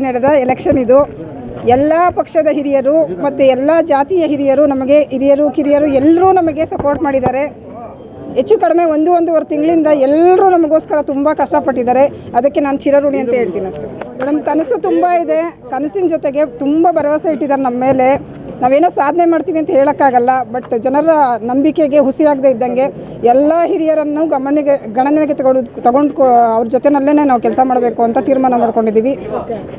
ನಡೆದ ಎಲೆಕ್ಷನ್ ಇದು. ಎಲ್ಲ ಪಕ್ಷದ ಹಿರಿಯರು ಮತ್ತು ಎಲ್ಲ ಜಾತಿಯ ಹಿರಿಯರು ನಮಗೆ ಹಿರಿಯರು, ಕಿರಿಯರು ಎಲ್ಲರೂ ನಮಗೆ ಸಪೋರ್ಟ್ ಮಾಡಿದ್ದಾರೆ. ಹೆಚ್ಚು ಕಡಿಮೆ ಒಂದು ಒಂದೂವರೆ ತಿಂಗಳಿಂದ ಎಲ್ಲರೂ ನಮಗೋಸ್ಕರ ತುಂಬ ಕಷ್ಟಪಟ್ಟಿದ್ದಾರೆ. ಅದಕ್ಕೆ ನಾನು ಚಿರಋಣಿ ಅಂತ ಹೇಳ್ತೀನಿ ಅಷ್ಟೇ. ಮೇಡಮ್, ಕನಸು ತುಂಬ ಇದೆ. ಕನಸಿನ ಜೊತೆಗೆ ತುಂಬ ಭರವಸೆ ಇಟ್ಟಿದ್ದಾರೆ ನಮ್ಮ ಮೇಲೆ. ನಾವೇನೋ ಸಾಧನೆ ಮಾಡ್ತೀವಿ ಅಂತ ಹೇಳೋಕ್ಕಾಗಲ್ಲ ಬಟ್ ಜನರ ನಂಬಿಕೆಗೆ ಹುಸಿಯಾಗದೇ ಇದ್ದಂಗೆ ಎಲ್ಲ ಹಿರಿಯರನ್ನು ಗಮನಿಗೆ ಗಣನೆಗೆ ತಗೊಂಡು ತಗೊಂಡು ಅವ್ರ ಜೊತೆನಲ್ಲೇ ನಾವು ಕೆಲಸ ಮಾಡಬೇಕು ಅಂತ ತೀರ್ಮಾನ ಮಾಡ್ಕೊಂಡಿದ್ದೀವಿ.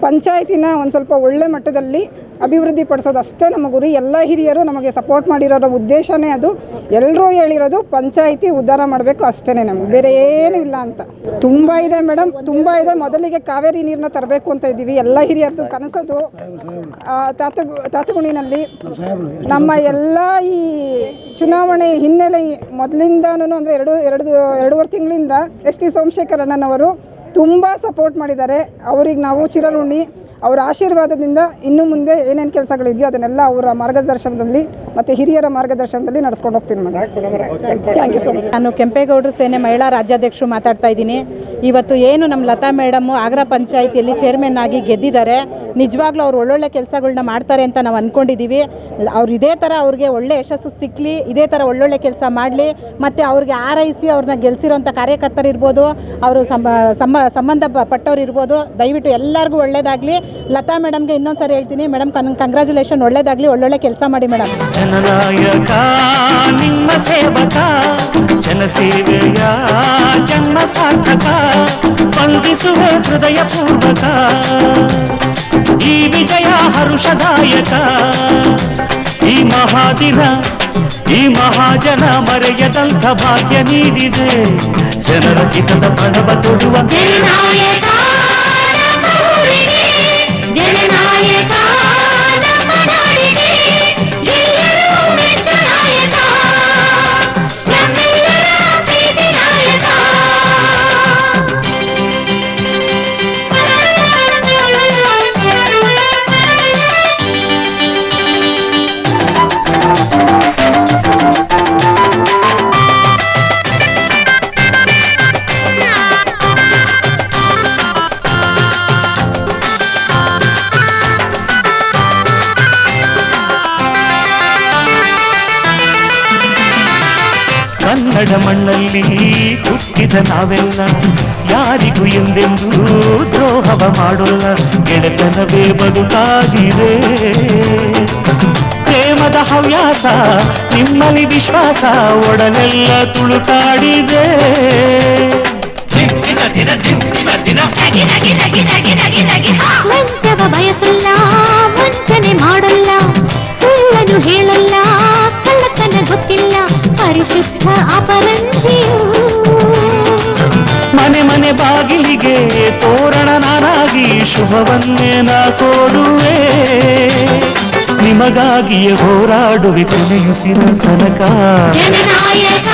ಪಂಚಾಯತಿನ ಒಂದು ಸ್ವಲ್ಪ ಒಳ್ಳೆ ಮಟ್ಟದಲ್ಲಿ ಅಭಿವೃದ್ಧಿ ಪಡಿಸೋದು ಅಷ್ಟೇ ನಮ್ಮ ಗುರಿ. ಎಲ್ಲ ಹಿರಿಯರು ನಮಗೆ ಸಪೋರ್ಟ್ ಮಾಡಿರೋ ಉದ್ದೇಶನೇ ಅದು. ಎಲ್ಲರೂ ಹೇಳಿರೋದು ಪಂಚಾಯಿತಿ ಉದ್ಧಾರ ಮಾಡಬೇಕು ಅಷ್ಟೇ ನಮಗೆ. ಬೇರೆ ಏನೂ ಇಲ್ಲ ಅಂತ. ತುಂಬ ಇದೆ ಮೇಡಮ್. ತುಂಬ ಇದೆ. ಮೊದಲಿಗೆ ಕಾವೇರಿ ನೀರನ್ನ ತರಬೇಕು ಅಂತ ಇದ್ದೀವಿ. ಎಲ್ಲ ಹಿರಿಯರದು ಕನಸದು. ತಾತಗುಣಿನಲ್ಲಿ ನಮ್ಮ ಎಲ್ಲ ಈ ಚುನಾವಣೆ ಹಿನ್ನೆಲೆ ಮೊದಲಿಂದಾನು ಅಂದರೆ ಎರಡು ಎರಡು, ಎರಡೂವರೆ ತಿಂಗಳಿಂದ ಎಸ್ ಟಿ ಸೋಮಶೇಖರ್ ಅಣ್ಣನವರು ತುಂಬ ಸಪೋರ್ಟ್ ಮಾಡಿದ್ದಾರೆ. ಅವ್ರಿಗೆ ನಾವು ಚಿರಋಣಿ ಅವರ ಆಶೀರ್ವಾದದಿಂದ ಇನ್ನು ಮುಂದೆ ಏನೇನು ಕೆಲಸಗಳಿದೆಯೋ ಅದನ್ನೆಲ್ಲ ಅವರ ಮಾರ್ಗದರ್ಶನದಲ್ಲಿ ಮತ್ತು ಹಿರಿಯರ ಮಾರ್ಗದರ್ಶನದಲ್ಲಿ ನಡೆಸ್ಕೊಂಡು ಹೋಗ್ತೀನಿ madam. Thank you so much ನಾನು ಕೆಂಪೇಗೌಡರು ಸೇನೆ ಮಹಿಳಾ ರಾಜ್ಯಾಧ್ಯಕ್ಷರು ಮಾತಾಡ್ತಾ ಇದ್ದೀನಿ. ಇವತ್ತು ಏನು ನಮ್ಮ ಲತಾ ಮೇಡಮ್ ಆಗ್ರಾ ಪಂಚಾಯತಿಯಲ್ಲಿ ಚೇರ್ಮನ್ ಆಗಿ ಗೆದ್ದಿದ್ದಾರೆ, ನಿಜವಾಗ್ಲೂ ಅವ್ರು ಒಳ್ಳೊಳ್ಳೆ ಕೆಲಸಗಳನ್ನ ಮಾಡ್ತಾರೆ ಅಂತ ನಾವು ಅಂದ್ಕೊಂಡಿದ್ದೀವಿ ಅವ್ರು ಇದೇ ಥರ ಅವ್ರಿಗೆ ಒಳ್ಳೆ ಯಶಸ್ಸು ಸಿಕ್ಕಲಿ ಇದೇ ಥರ ಒಳ್ಳೊಳ್ಳೆ ಕೆಲಸ ಮಾಡಲಿ, ಮತ್ತು ಅವ್ರಿಗೆ ಆರೈಸಿ ಅವ್ರನ್ನ ಗೆಲ್ಸಿರೋಂಥ ಕಾರ್ಯಕರ್ತರಿರ್ಬೋದು ಅವರು ಸಂಬ ಸಂಬಂಧ ಪಟ್ಟವ್ರು ಇರ್ಬೋದು, ದಯವಿಟ್ಟು ಎಲ್ಲರಿಗೂ ಒಳ್ಳೇದಾಗಲಿ. ಲತಾ ಮೇಡಮ್ಗೆ ಇನ್ನೊಂದು ಸರಿ ಹೇಳ್ತೀನಿ, ಮೇಡಮ್ ಕನ್ ಕಂಗ್ರ್ಯಾಚುಲೇಷನ್ ಒಳ್ಳೇದಾಗಲಿ, ಒಳ್ಳೊಳ್ಳೆ ಕೆಲಸ ಮಾಡಿ ಮೇಡಮ್. ಸೇವಕ, ಜನಸೇವೆಯ ಜನ್ಮ ಸಾರ್ಥಕ. ವಂದಿಸುವ ಹೃದಯ ಪೂರ್ವಕ ಈ ವಿಜಯ ಹರುಷದಾಯಕ ಈ ಮಹಾದಿನ ಈ ಮಹಾಜನ ಮರೆಯದಂಥ ಭಾಗ್ಯ ನೀಡಿದೆ ಜನರ ಹಿತದ ಪ್ರಣವ ತೊಡುವ ಕನ್ನಡ ಮಣ್ಣಲ್ಲಿ ಹುಟ್ಟಿದ ನಾವೆಲ್ಲ ಯಾರಿಗೂ ಎಂದೆಂದೂ ದ್ರೋಹವ ಮಾಡೋಲ್ಲ ಗೆಳೆತನವೇ ಬದುಕಾಗಿದೆ ಪ್ರೇಮದ ಹವ್ಯಾಸ ನಿಮ್ಮಲ್ಲಿ ವಿಶ್ವಾಸ ಒಡನೆಲ್ಲ ತುಳುಕಾಡಿದೆ ಬಯಸಲ್ಲ ಅಪರಂಜಿಯು ಮನೆ ಮನೆ ಬಾಗಿಲಿಗೆ ತೋರಣ ನಾನಾಗಿ ಶುಭವನ್ನೇ ನಾ ಕೋರುವೆ ನಿಮಗಾಗಿಯೇ ಹೋರಾಡುವೆ ಕೊನೆಯುಸಿರ ತನಕ. ಜನನಾಯಕ